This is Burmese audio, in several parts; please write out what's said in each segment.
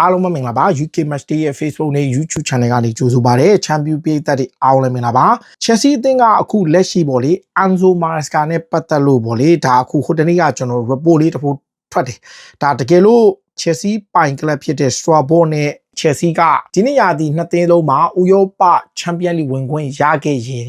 အားလုံးပဲမင်္ဂလာပါ UK Match Day ရဲ့ Facebook နဲ့ YouTube Channel ကနေကြိုဆိုပါရစေချန်ပီယံပြည်သက်တွေအားလုံးလည်းမင်္ဂလာပါ Chelsea အသင်းကအခုလက်ရှိပေါ့လေ Anzo Maresca နဲ့ပတ်သက်လို့ပေါ့လေဒါအခုဟိုတနေ့ကကျွန်တော် report လေးတစ်ခုထွက်တယ်ဒါတကယ်လို့ Chelsea ပိုင်ကလပ်ဖြစ်တဲ့ Strasbourg နဲ့ Chelsea ကဒီနေ့ရာသီနှစ်သင်းလုံးမှာဥရောပချန်ပီယံလိဝင်ခွင့်ရခဲ့ရင်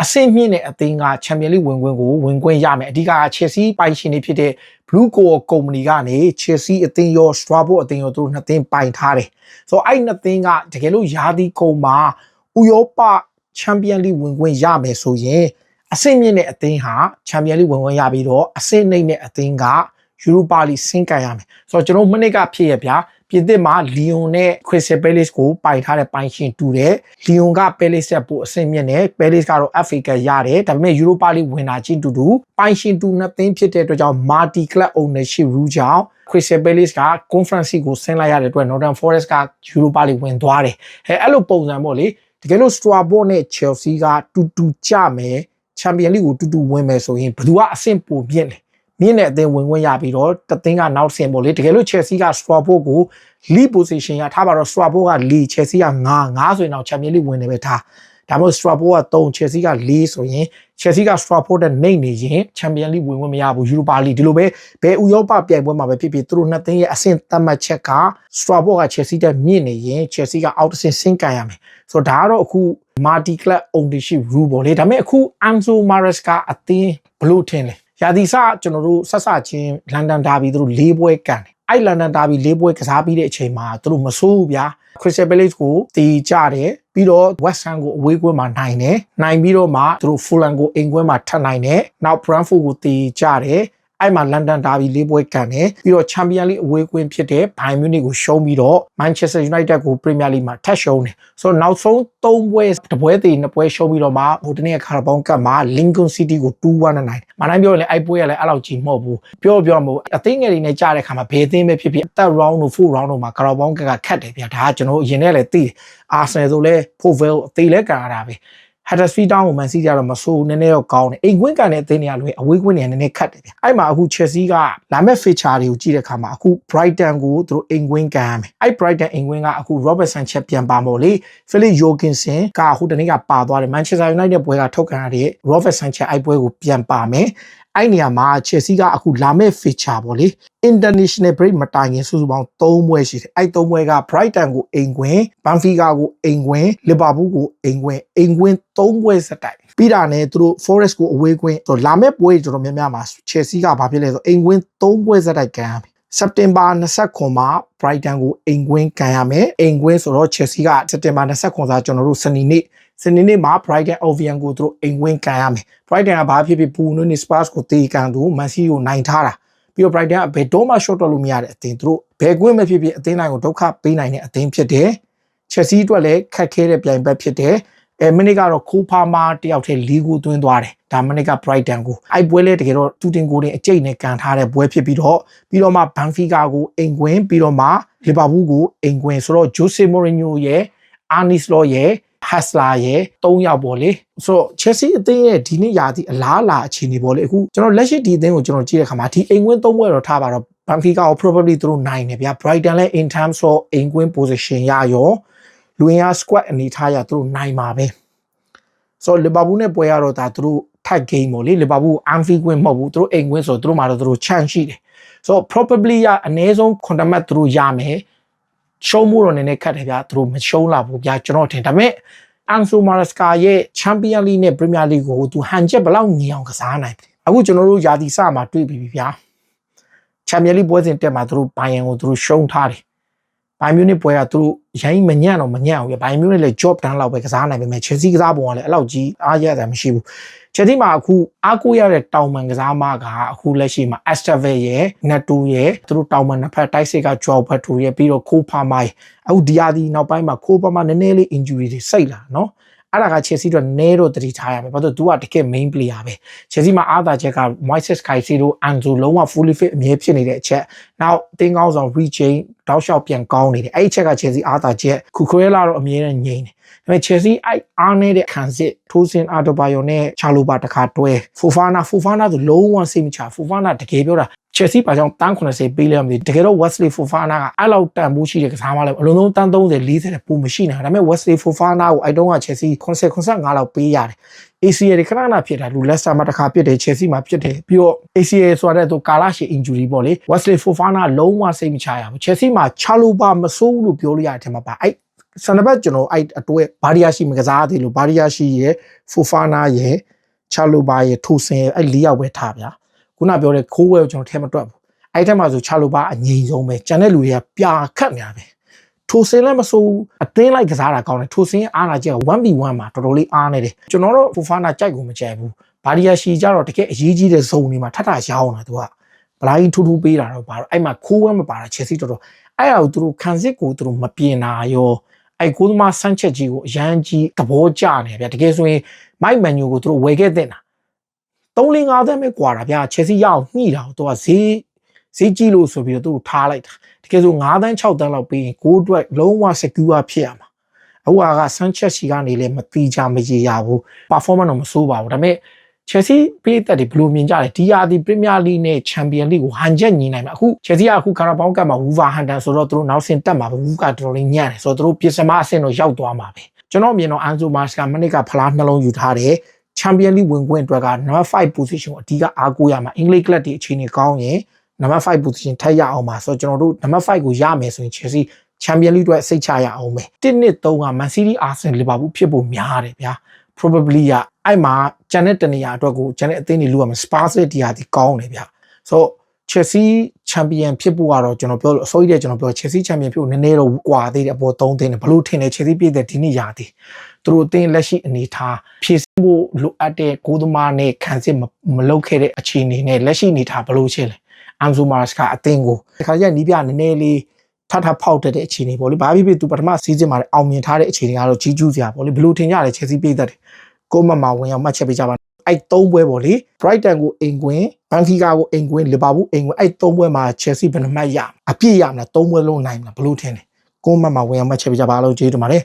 အဆင့်မြင့်တဲ့အသင်းကချန်ပီယံလိဝင်ခွင့်ကိုဝင်ခွင့်ရမယ်အဓိက Chelsea ပိုင်ရှင်တွေဖြစ်တဲ့ Blue Core ကုမ္ပဏီကနေ Chelsea အသင်းရော Strasbourg အသင်းရောသူတို့နှစ်သင်းပိုင်ထားတယ်ဆိုတော့အဲ့နှစ်သင်းကတကယ်လို့ရာသီကုန်မှာဥရောပချန်ပီယံလိဝင်ခွင့်ရမယ်ဆိုရင်အဆင့်မြင့်တဲ့အသင်းဟာချန်ပီယံလိဝင်ခွင့်ရပြီးတော့အဆင့်နှိမ့်တဲ့အသင်းက ယူရိုပါလီဆင်းကန်ရမယ်ဆိုတော့ကျွန်တော်မနေ့ကဖြစ်ရဗျာပြင်သစ်မှာလီယွန်နဲ့ခရစ်စတယ်ပဲလစ်ကိုပိုင်ထားတဲ့ပိုင်ရှင်တူတယ်လီယွန်ကပဲလစ်ဆက်ပို့အဆင့်မြင့်တယ်ပဲလစ်ကတော့ FA ကရတယ်ဒါပေမဲ့ယူရိုပါလီဝင်တာချင်းတူတူပိုင်ရှင်တူနှစ်သင်းဖြစ်တဲ့အတွက်ကြောင့် multi club ownership rule ကြောင့် Crystal Palace က Conference League ကိုဆင်းလိုက်ရတဲ့အတွက် Northern Forest က Europa League ဝင်သွားတယ်အဲအဲ့လိုပုံစံပေါ့လေတကယ်လို့ Strasbourg နဲ့ Chelsea ကတူတူကြမယ် Champions League ကိုတူတူဝင်မယ်ဆိုရင်ဘယ်သူကအဆင့်ပိုမြင့်လဲ မြင့်တဲ့အသင်းဝင်ခွင့်ရပြီးတော့တသင်းကနောက်ဆင်ပေါ့လေတကယ်လို့ Chelsea က Strasbourg ကို lead position ရထားပါတော့ Strasbourg က lead Chelsea က9 9ဆိုရင်တော့ Champions League ဝင်နေပဲထားဒါမှမဟုတ် Strasbourg က3 Chelsea က4ဆိုရင် Chelsea က Strasbourg တဲ့နှိမ့်နေရင် Champions League ဝင်ခွင့်မရဘူး Europa League ဒီလိုပဲဘယ်ဥရောပပြိုင်ပွဲမှာပဲဖြစ်ဖြစ်သူတို့နှစ်သင်းရဲ့အဆင့်သတ်မှတ်ချက်က Strasbourg က Chelsea တဲ့မြင့်နေရင် Chelsea ကအောက်တစ်ဆင့်ဆင်းကန်ရမယ်ဆိုတော့ဒါကတော့အခု multi club ownership rule ပေါ့လေဒါပေမဲ့အခု Anzo Maresca အသင်းဘလို့ထင်လဲ ရာသီစကျွန်တော်တို့ဆက်စချင်းလန်ဒန်ဒါဘီသူတို့၄ပွဲကန်တယ်အဲ့လန်ဒန်ဒါဘီ၄ပွဲကစားပြီးတဲ့အချိန်မှာသူတို့မဆိုးဘူးဗျာ Crystal Palace ကိုတီးကြတယ်ပြီးတော့ West Ham ကိုအဝေးကွင်းမှာနိုင်တယ်နိုင်ပြီးတော့မှသူတို့ Fulham ကိုအိမ်ကွင်းမှာထပ်နိုင်တယ်နောက် Brentford ကိုတီးကြတယ် အဲ့မှာလန်ဒန်ဒါဘီလေးပွဲကန်တယ်ပြီးတော့ချန်ပီယံလိအဝေးကွင်းဖြစ်တဲ့ဘိုင်မြူနစ်ကိုရှုံးပြီးတော့ Manchester United ကိုပရီးမီယာလိမှာထပ်ရှုံးတယ်ဆိုတော့နောက်ဆုံး၃ပွဲတစ်ပွဲတည်နှစ်ပွဲရှုံးပြီးတော့မှဟိုတနေ့ခါရဘောင်းကပ်မှာ Lincoln City ကို2-1နဲ့နိုင်တယ်မနိုင်ပြောရင်လည်းအဲ့ပွဲကလည်းအဲ့လောက်ကြီးမဟုတ်ဘူးပြောပြောမဟုတ်အသိငယ်တွေနဲ့ကြားတဲ့ခါမှာဘယ်အသင်းပဲဖြစ်ဖြစ်တက် round တို့ full round တို့မှာခါရဘောင်းကပ်ကခတ်တယ်ဗျာဒါကကျွန်တော်အရင်နဲ့လည်းသိတယ် Arsenal ဆိုလဲ Fovel အသေးလဲကန်ရတာပဲ Huddersfield Town ကိုမန်စီးကြတော့မဆိုးနည်းနည်းတော့ကောင်းတယ်အိမ်ကွင်းကန်တဲ့အသင်းတွေကလွယ်အဝေးကွင်းတွေကနည်းနည်းခတ်တယ်ဗျအဲ့မှာအခု Chelsea ကလာမဲ့ feature တွေကိုကြည့်တဲ့အခါမှာအခု Brighton ကိုသူတို့အိမ်ကွင်းကန်ရမယ်အဲ့ Brighton အိမ်ကွင်းကအခု Robert Sanchez ပြန်ပါမို့လေ Philip Jorgensen ကအခုတနေ့ကပါသွားတယ် Manchester United ပွဲကထုတ်ကန်ရတဲ့ Robert Sanchez အဲ့ပွဲကိုပြန်ပါမယ် အဲ့နေရာမှာ Chelsea ကအခုလာမဲ့ feature ပေါ့လေ international break မတိုင်ခင်စုစုပေါင်း3ပွဲရှိတယ်အဲ့3ပွဲက Brighton ကိုအိမ်ကွင်း Benfica ကိုအိမ်ကွင်း Liverpool ကိုအိမ်ကွင်းအိမ်ကွင်း3ပွဲစတိုင်ပြီးတာနဲ့သူတို့ Forest ကိုအဝေးကွင်းဆိုလာမဲ့ပွဲတော်တော်များများမှာ Chelsea ကဘာဖြစ်လဲဆိုအိမ်ကွင်း3ပွဲစတိုင်ကန်ရမယ်စက်တင်ဘာ29မှာ Brighton ကိုအိမ်ကွင်းကန်ရမယ်အိမ်ကွင်းဆိုတော့ Chelsea ကစက်တင်ဘာ29ဆိုကျွန်တော်တို့စနေနေ့ စနေနေ့မှာ Brighton Albion ကိုသူတို့အိမ်ဝင်ကန်ရမယ် Brighton ကဘာဖြစ်ဖြစ်ပူနုနေ Spurs ကိုတေးကန်သူ Man City ကိုနိုင်ထားတာပြီးတော့ Brighton ကဘယ်တော့မှ short တော့လို့မရတဲ့အသင်းသူတို့ဘယ်ကွင်းမဖြစ်ဖြစ်အသင်းတိုင်းကိုဒုက္ခပေးနိုင်တဲ့အသင်းဖြစ်တယ် Chelsea အတွက်လည်းခက်ခဲတဲ့ပြိုင်ဘက်ဖြစ်တယ်အဲမနစ်ကတော့ခိုးဖာမာတယောက်တည်းလီကိုသွင်းသွားတယ်ဒါမနစ်က Brighton ကိုအိုက်ပွဲလဲတကယ်တော့တူတင်ကိုတင်အကျိတ်နဲ့ကန်ထားတဲ့ပွဲဖြစ်ပြီးတော့ပြီးတော့မှ Benfica ကိုအိမ်ကွင်းပြီးတော့မှ Liverpool ကိုအိမ်ကွင်းဆိုတော့ Jose Mourinho ရဲ့ Arne Slot ရဲ့ Hasla ရဲ့၃ယောက်ပေါ့လေဆိုတော့ Chelsea အသင်းရဲ့ဒီနေ့ရာသီအလားအလာအခြေအနေပေါ့လေအခုကျွန်တော်လက်ရှိဒီအသင်းကိုကျွန်တော်ကြည့်တဲ့ခါမှာဒီအိမ်ကွင်း၃ပွဲတော့ထားပါတော့ Benfica ကို probably သူတို့နိုင်တယ်ဗျာ Brighton လည်း in terms of အိမ်ကွင်း position ရရောလူဝင်ရ squad အနေထားရသူတို့နိုင်ပါပဲဆိုတော့ Liverpool နဲ့ပွဲရတော့ဒါသူတို့ tag game ပေါ့လေ Liverpool Anfield ကွင်းမဟုတ်ဘူးသူတို့အိမ်ကွင်းဆိုတော့သူတို့မှာတော့သူတို့ chance ရှိတယ်ဆိုတော့ probably ရအနည်းဆုံး contact သူတို့ရမယ် ရှုံးမှုတော့နည်းနည်းခက်တယ်ဗျာသူတို့မရှုံးလာဘူးဗျာကျွန်တော်ထင်ဒါပေမဲ့ Ansu Maraska ရဲ့ Champion League နဲ့ Premier League ကိုသူဟန်ချက်ဘလောက်ညီအောင်ကစားနိုင်ပြီအခုကျွန်တော်တို့ယာတီစမှာတွေ့ပြီဗျာ Champion League ပွဲစဉ်တက်မှာသူတို့ဘိုင်ယန်ကိုသူတို့ရှုံးထားတယ် ဘိုင်မြူနစ်ပွဲကသူတို့ရိုင်းမညံ့တော့မညံ့ဘူးဗျဘိုင်မြူနစ်လည်း job done လောက်ပဲကစားနိုင်ပေမဲ့ Chelsea ကစားပုံကလည်းအဲ့လောက်ကြီးအားရတာမရှိဘူး Chelsea မှာအခုအားကိုးရတဲ့တောင်ပန်ကစားမကအခုလက်ရှိမှာ Estevez ရဲ့ Neto ရဲ့သူတို့တောင်ပန်နှစ်ဖက်တိုက်စစ်က Joao Pedro ရဲ့ပြီးတော့ Copama ရဲ့အခုဒီယာဒီနောက်ပိုင်းမှာ Copama နည်းနည်းလေး injury တွေစိတ်လာနော် အဲ့ဒါက Chelsea တော့နဲတော့တတိထားရမယ်ဘာလို့ तू ကတကယ် main player ပဲ Chelsea မှာအားသာချက်က Moises Caicedo Anzo လုံးဝ fully fit အမြဲဖြစ်နေတဲ့အချက်နောက်တင်းကောင်းဆောင် rechain တောက်လျှောက်ပြန်ကောင်းနေတယ်အဲ့ဒီချက်က Chelsea အားသာချက်ခုခွဲလာတော့အမြဲတမ်းငြိမ်တယ်ဒါပေမဲ့ Chelsea အဲ့အားနေတဲ့ခံစစ်ထိုးစင်အာတိုဘာယောနဲ့ချာလိုပါတခါတွဲ Fofana Fofana ဆိုလုံးဝစိတ်မချ Fofana တကယ်ပြောတာ ချက်စီဘာကြောင့်တန်း80ပေးလဲမသိဘူးတကယ်တော့ Wesley Fofana ကအဲ့လောက်တန်ဖိုးရှိတဲ့ကစားမလဲအလုံးလုံးတန်း30 40တဲ့ပုံမရှိနေတာဒါပေမဲ့ Wesley Fofana ကိုအဲ့တုန်းက Chelsea 80 85လောက်ပေးရတယ် ACL တွေခဏခဏဖြစ်တာလူ Leicester မှာတစ်ခါဖြစ်တယ် Chelsea မှာဖြစ်တယ်ပြီးတော့ ACL ဆိုတဲ့သူကာလာရှည် injury ပေါ့လေ Wesley Fofana လုံးဝစိတ်မချရဘူး Chelsea မှာ Chaluba မဆိုးဘူးလို့ပြောလို့ရတယ်မှာပါအဲ့ဆန်နဘတ်ကျွန်တော်အဲ့အတွဲဘာရီယာရှိမကစားသေးလို့ဘာရီယာရှိရဲ့ Fofana ရဲ့ချာလိုဘာရဲ့ထိုစင်ရဲ့အဲ့၄ယောက်ပဲထားဗျာ ခုနပြောတဲ့ခိုးဝဲကိုကျွန်တော်ထဲမတွက်ဘူးအဲ့ထက်မှဆိုချာလိုဘာအငြိမ်ဆုံးပဲကျန်တဲ့လူတွေကပြာခတ်များပဲထိုစင်လည်းမဆိုးဘူးအသင်းလိုက်ကစားတာကောင်းတယ်ထိုစင်အားနာချက်က 1v1 မှာတော်တော်လေးအားနေတယ်ကျွန်တော်တို့ Fofana ကြိုက်ကိုမကြိုက်ဘူးဘာရီယာရှိကြတော့တကယ်အရေးကြီးတဲ့ဇုံတွေမှာထထရောင်းတာသူကဗလာကြီးထူးထူးပေးတာတော့ဘာလို့အဲ့မှာခိုးဝဲမပါတာချက်စီတော်တော်အဲ့ဒါကိုသူတို့ခံစစ်ကိုသူတို့မပြင်တာရောအဲ့ကိုသမားဆန်းချက်ကြီးကိုအရန်ကြီးသဘောကျနေဗျာတကယ်ဆိုရင်မိုက်မန်ညိုကိုသူတို့ဝယ်ခဲ့တဲ့နာ 3 5သန်းပဲကွာတာဗျာချယ်ဆီရအောင်ညှိတာကိုသူကဈေးဈေးကြီးလို့ဆိုပြီးတော့သူ့ကိုထားလိုက်တာတကယ်ဆို9သန်း6သန်းလောက်ပေးရင်ကိုအတွက်လုံးဝ secure ဖြစ်ရမှာအခုကဆန်းချက်စီကနေလည်းမတိကြမရေရဘူး performance တော့မဆိုးပါဘူးဒါပေမဲ့ Chelsea ပြည်သက်တွေဘယ်လိုမြင်ကြလဲဒီယာဒီ Premier League နဲ့ Champion League ကိုဟန်ချက်ညီနိုင်မှာအခု Chelsea ကအခု Carabao Cup မှာ Wolverhampton ဆိုတော့သူတို့နောက်ဆင်တက်မှာပဲ Wolves ကတော်တော်လေးညံ့တယ်ဆိုတော့သူတို့ပြင်စမအဆင့်တော့ရောက်သွားမှာပဲကျွန်တော်မြင်တော့ Anzo Mars ကမနစ်ကဖလားနှလုံးယူထားတယ် Champion League ဝင်ခွင့်အတွက်က number 5 position ကိုအဓိကအားကိုးရမှာအင်္ဂလိပ်ကလပ်တွေအခြေအနေကောင်းရင် number 5 position ထပ်ရအောင်ပါဆိုတော့ကျွန်တော်တို့ number 5ကိုရမယ်ဆိုရင် Chelsea Champion League အတွက်စိတ်ချရအောင်ပဲ1နှစ်3က Man City Arsenal Liverpool ဖြစ်ဖို့များတယ်ဗျာ probably ကအဲ့မှာဂျန်တဲ့တနေရာအတွက်ကိုဂျန်တဲ့အသင်းတွေလူရမှာ Spurs ရဲ့ဒီဟာဒီကောင်းတယ်ဗျဆိုတော့ Chelsea Champion ဖြစ်ဖို့ကတော့ကျွန်တော်ပြောလို့အစိုးရတဲ့ကျွန်တော်ပြော Chelsea Champion ဖြစ်ဖို့နည်းနည်းတော့ကွာသေးတယ်အပေါ်3သင်းတယ်ဘလို့ထင်တယ် Chelsea ပြည့်တဲ့ဒီနေ့ရာသေးသူတို့အသင်းလက်ရှိအနေထားဖြည့်ဆည်းဖို့လိုအပ်တဲ့ကိုသမားနဲ့ခံစစ်မလုပ်ခဲ့တဲ့အခြေအနေနဲ့လက်ရှိအနေထားဘလို့ချင်းလဲ Anzo Mars ကအသင်းကိုဒီခါကျနီးပြနည်းနည်းလေးထထဖောက်တဲ့အခြေအနေပေါ့လေဘာဖြစ်ဖြစ်သူပထမစီးစင်မှာအောင်မြင်ထားတဲ့အခြေအနေကတော့ကြီးကျူးစရာပေါ့လေဘလို့ထင်ကြလဲ Chelsea ပြည့်တဲ့ကိုမမဝင်အောင်မှတ်ချက်ပေးကြပါ အဲ့သုံးပွဲပေါ့လေ Brighton ကိုအိမ်ကွင်း Benfica ကိုအိမ်ကွင်း Liverpool အိမ်ကွင်းအဲ့သုံးပွဲမှာ Chelsea ဘယ်နှမှတ်ရအပြည့်ရမလားသုံးပွဲလုံးနိုင်မလားဘလို့ထင်လဲကိုမမဝင်အောင်မှတ်ချက်ပေးကြပါလို့ကျေးဇူးတင်ပါတယ်